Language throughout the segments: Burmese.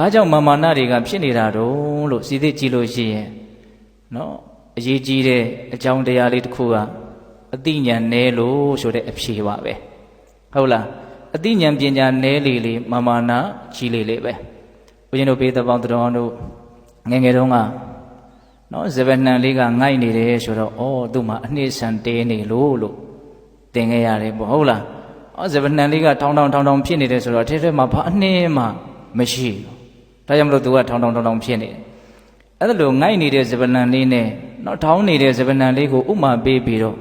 ဘာကြောင့်မာမာနတွေကဖြစ်နေတာတုံးလို့စီစစ်ကြည့်လို့ရှိရင်နော်အရေးကြီးတဲ့အကြောင်းတရားလေးတစ်ခုကအတိညာဏ်နဲလို့ဆိုတဲ့အဖြေပါပဲဟုတ်လားအတိညာဏ်ပညာနဲလေလေမာမာနကြီးလေလေပဲဘုရင်တို့ဘေးသပေါင်းတော်တို့ငယ်ငယ်တုန်းကနော်ဇဗနှံလေးကငိုက်နေတယ်ဆိုတော့ဩသူ့မှာအနှစ်ဆန်တဲနေလို့လို့သင်ခဲ့ရတယ်ပေါ့ဟုတ်လားဩဇဗနှံလေးကထောင်းထောင်းထောင်းထောင်းဖြစ်နေတယ်ဆိုတော့ထဲထဲမှာဘာအနှစ်မှမရှိဘူး ဒါကြောင့်မလို့သူကထောင်းထောင်းထောင်းထောင်းဖြစ်နေတယ်အဲ့ဒါလိုငိုက်နေတဲ့ဇဗနှံလေးနဲ့နော်ထောင်းနေတဲ့ဇဗနှံလေးကိုဥမာပေးပြီးတော့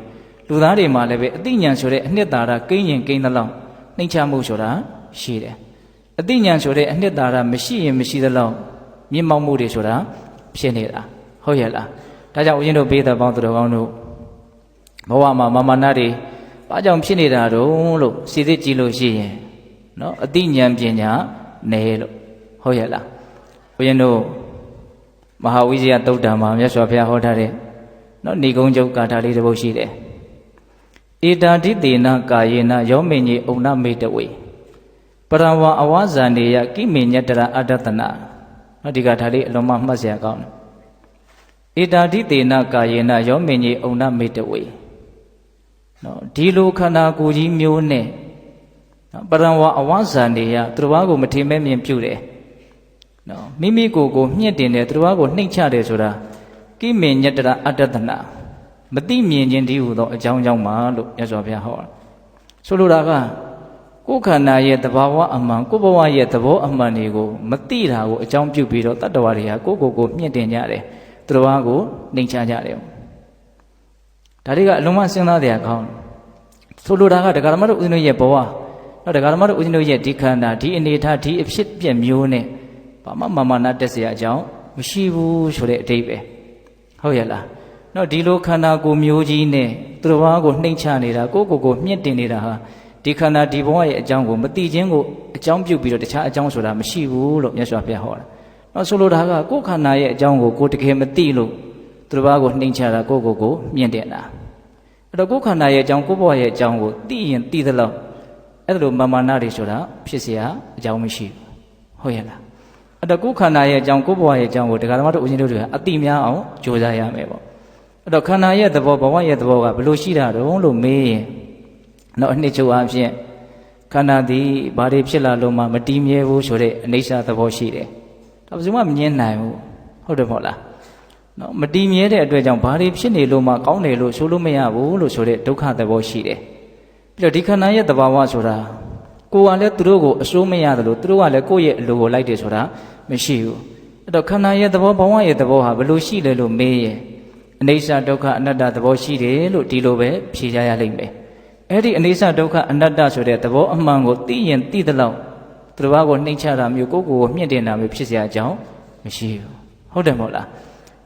လူသားတွေမှာလည်းပဲအတိညာဏ်ဆိုတဲ့အနှစ်သာရကိန်းရင်ကိန်းသလောက်နှိမ့်ချမှုဆိုတာရှိတယ်အတိညာဏ်ဆိုတဲ့အနှစ်သာရမရှိရင်မရှိသလောက်မြင့်မောက်မှုတွေဆိုတာဖြစ်နေတာဟုတ်ရဲ့လားဒါကြောင့်ဦးဇင်းတို့ဘေးသက်ပေါင်းသူတော်ကောင်းတို့ဘဝမှာမာမနာတွေဘာကြောင့်ဖြစ်နေတာတုံးလို့စီစစ်ကြည့်လို့ရှိရင်နော်အတိညာဏ်ပညာနဲလို့ဟုတ်ရဲ့လား ဦးဇင်းတို့မဟာဝိဇ္ဇယတုတ်တံမှာမြတ်စွာဘုရားဟောထားတဲ့နော်ဏိကုံးကျုပ်ကာထာလေးတစ်ပုဒ်ရှိတယ်ဧတာတိတေနကာယေနယောမေညေဩနမေတဝေပရဝအဝဇာနေယကိမေညတရအတ္တတနာနော်ဒီကထာလေးအလုံးမမှတ်စရာကောင်းတယ်ဧတာတိတေနကာယေနယောမေညေဩနမေတဝေနော်ဒီလိုခန္ဓာကိုယ်ကြီးမျိုးနဲ့နော်ပရဝအဝဇာနေယသူတော်ဘာကိုမထင်မဲ့မြင်ပြုတယ် နော်မိမိကိုယ်ကိုမြင့်တင်တယ်သူတော်ဘာကိုနှိမ့်ချတယ်ဆိုတာကိမေညတရအတ္တတနာမတိမြင်ခြင်းတည်းဟူသောအကြောင်းကြောင့်ပါလို့မြတ်စွာဘုရားဟောတာဆိုလိုတာကကိုယ်ခန္ဓာရဲ့သဘာဝအမှန်ကိုယ်ဘဝရဲ့သဘောအမှန်တွေကိုမတိတာကိုအကြောင်းပြုပြီးတော့တတ္တဝါတွေဟာကိုယ့်ကိုယ်ကိုမြင့်တင်ကြတယ်သူတော်ဘာကိုနှိမ့်ချကြတယ်ဒါတွေကအလုံးမစဉ်းစားတဲ့အကောင်းဆိုလိုတာကဒကာဓမ္မတို့ဦးဇင်းတို့ရဲ့ဘဝနော်ဒကာဓမ္မတို့ဦးဇင်းတို့ရဲ့ဒီခန္ဓာဒီအနေထားဒီအဖြစ်ပြက်မျိုးနဲ့ ဘာမှမာမနာတက်เสียအကြောင်းမရှိဘူးဆိုတဲ့အတိတ်ပဲဟုတ်ရဲ့လားနော်ဒီလိုခန္ဓာကိုယ်မျိုးကြီးနဲ့သူတော်ဘာကိုနှိမ့်ချနေတာကိုယ့်ကိုယ်ကိုမြင့်တင်နေတာဟာဒီခန္ဓာဒီဘဝရဲ့အကြောင်းကိုမတိခြင်းကိုအကြောင်းပြုပြီးတော့တခြားအကြောင်းဆိုတာမရှိဘူးလို့မြတ်စွာဘုရားဟောတာနော်ဆိုလိုတာကကိုယ်ခန္ဓာရဲ့အကြောင်းကိုကိုယ်တကယ်မသိလို့သူတော်ဘာကိုနှိမ့်ချတာကိုယ့်ကိုယ်ကိုမြင့်တင်တာအဲ့တော့ကိုယ်ခန္ဓာရဲ့အကြောင်းကိုယ့်ဘဝရဲ့အကြောင်းကိုသိရင်သိသလောက်အဲ့ဒါလိုမာမာနတွေဆိုတာဖြစ်เสียအကြောင်းမရှိဘူးဟုတ်ရဲ့လား အဲ့တော့ကိုယ်ခန္ဓာရဲ့အကြောင်းကိုယ်ဘဝရဲ့အကြောင်းကိုတရားဓမ္မတို့ဦးဇင်းတို့တွေကအတိများအောင်ကြိုးစားရမယ်ပေါ့အဲ့တော့ခန္ဓာရဲ့သဘောဘဝရဲ့သဘောကဘယ်လိုရှိတာတုံးလို့မေးရင်တော့အနှစ်ချုပ်အဖြစ်ခန္ဓာသည်ဘာတွေဖြစ်လာလို့မှမတည်မြဲဘူးဆိုတဲ့အိဋ္ဌသဘောရှိတယ်ဒါဘယ်သူမှမငြင်းနိုင်ဘူးဟုတ်တယ်မဟုတ်လားနော်မတည်မြဲတဲ့အတွက်ကြောင့်ဘာတွေဖြစ်နေလို့မှကောင်းတယ်လို့ဆိုလို့မရဘူးလို့ဆိုတဲ့ဒုက္ခသဘောရှိတယ်ပြီးတော့ဒီခန္ဓာရဲ့သဘာဝဆိုတာ ကိုယ်ကလည်းသူတို့ကိုအစိုးမရတယ်လို့သူတို့ကလည်းကိုယ့်ရဲ့အလိုကိုလိုက်တယ်ဆိုတာမရှိဘူးအဲ့တော့ခန္ဓာရဲ့သဘောဘဝရဲ့သဘောဟာဘယ်လိုရှိလဲလို့မေးရင်အနိစ္စဒုက္ခအနတ္တသဘောရှိတယ်လို့ဒီလိုပဲဖြေကြရလိမ့်မယ်အဲ့ဒီအနိစ္စဒုက္ခအနတ္တဆိုတဲ့သဘောအမှန်ကိုသိရင်သိသလောက်သူတစ်ပါးကိုနှိမ့်ချတာမျိုးကိုယ့်ကိုယ်ကိုမြင့်တင်တာမျိုးဖြစ်เสียအကြောင်းမရှိဘူးဟုတ်တယ်မဟုတ်လား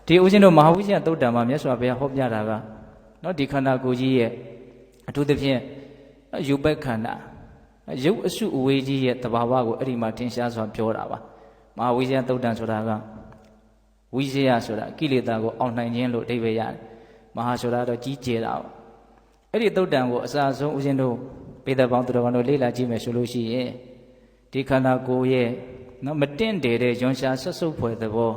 ဒီဦးဇင်းတို့မဟာဝိဇ္ဇသုတ်တံမှာမြတ်စွာဘုရားဟောပြတာကနော်ဒီခန္ဓာကိုယ်ကြီးရဲ့အထူးသဖြင့်ယူပက်ခန္ဓာ ရုပ်အစုအဝေးကြီးရဲ့တဘာဝကိုအဲ့ဒီမှာထင်ရှားစွာပြောတာပါမဟာဝိဇ္ဇသုတ်တံဆိုတာကဝိဇ္ဇယဆိုတာကိလေသာကိုအောင်နိုင်ခြင်းလို့အဓိပ္ပာယ်ရတယ်မဟာဆိုတာတော့ကြီးကျယ်တာပေါ့အဲ့ဒီသုတ်တံကိုအစာဆုံးဦးဇင်းတို့ပေသက်ပေါင်းသူတော်ကောင်းတို့လေ့လာကြည့်မယ်ဆိုလို့ရှိရင်ဒီခန္ဓာကိုယ်ရဲ့နော်မတင့်တယ်တဲ့ရွန်ရှာဆွတ်ဆုပ်ဖွယ်သဘော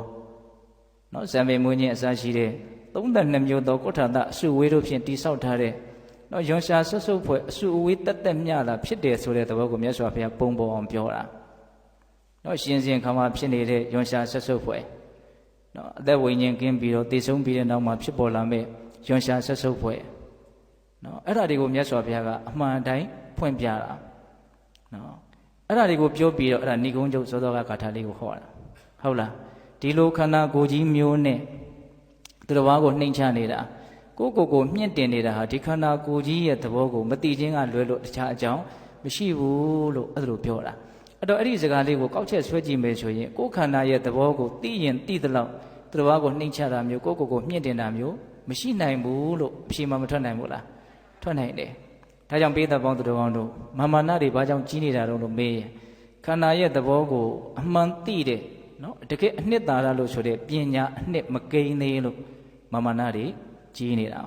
နော်ဇံပေမွေးခြင်းအစရှိတဲ့32မျိုးသောကုဋ္ဌာတအစုဝေးတို့ဖြင့်တိဆောက်ထားတဲ့ နော်ရွန်ရှာဆွတ်ဆုပ်ဖွယ်အစုအဝေးတက်တက်မြတာဖြစ်တယ်ဆိုတဲ့သဘောကိုမြတ်စွာဘုရားပုံပေါ်အောင်ပြောတာနော်ရှင်စဉ်ခါမှာဖြစ်နေတဲ့ရွန်ရှာဆွတ်ဆုပ်ဖွယ်နော်အသက်ဝိညာဉ်ကင်းပြီးတော့တည်ဆုံးပြီးတဲ့နောက်မှာဖြစ်ပေါ်လာမဲ့ရွန်ရှာဆွတ်ဆုပ်ဖွယ်နော်အဲ့ဒါတွေကိုမြတ်စွာဘုရားကအမှန်တိုင်းဖွင့်ပြတာနော်အဲ့ဒါတွေကိုပြောပြီးတော့အဲ့ဒါဏိကုံးကျုပ်သောသောကဂါထာလေးကိုဟောတာဟုတ်လားဒီလိုခန္ဓာကိုယ်ကြီးမျိုးနဲ့သူတော်ဘာကိုနှိမ့်ချနေတာ ကိုကိုကိုမြင့်တင်နေတာဟာဒီခန္ဓာကိုယ်ကြီးရဲ့သဘောကိုမတိချင်းကလွဲလို့တခြားအကြောင်းမရှိဘူးလို့အဲ့ဒါလိုပြောတာအဲ့တော့အဲ့ဒီစကားလေးကိုကောက်ချက်ဆွဲကြည့်မယ်ဆိုရင်ကိုယ်ခန္ဓာရဲ့သဘောကိုသိရင်သိသလောက်သူတော်ဘာကိုနှိမ့်ချတာမျိုးကိုကိုကိုမြင့်တင်တာမျိုးမရှိနိုင်ဘူးလို့အဖြေမှမထွက်နိုင်ဘူးလားထွက်နိုင်တယ်ဒါကြောင့်ပေးသက်ပေါင်းသူတော်ကောင်းတို့မာမာနတွေဘာကြောင့်ကြီးနေတာတော့လို့မေးရင်ခန္ဓာရဲ့သဘောကိုအမှန်သိတဲ့နော်တကယ်အနှစ်သာရလို့ဆိုတဲ့ပညာအနှစ်မကိန်းသေးလို့မာမာနတွေ ကြီးနေတာ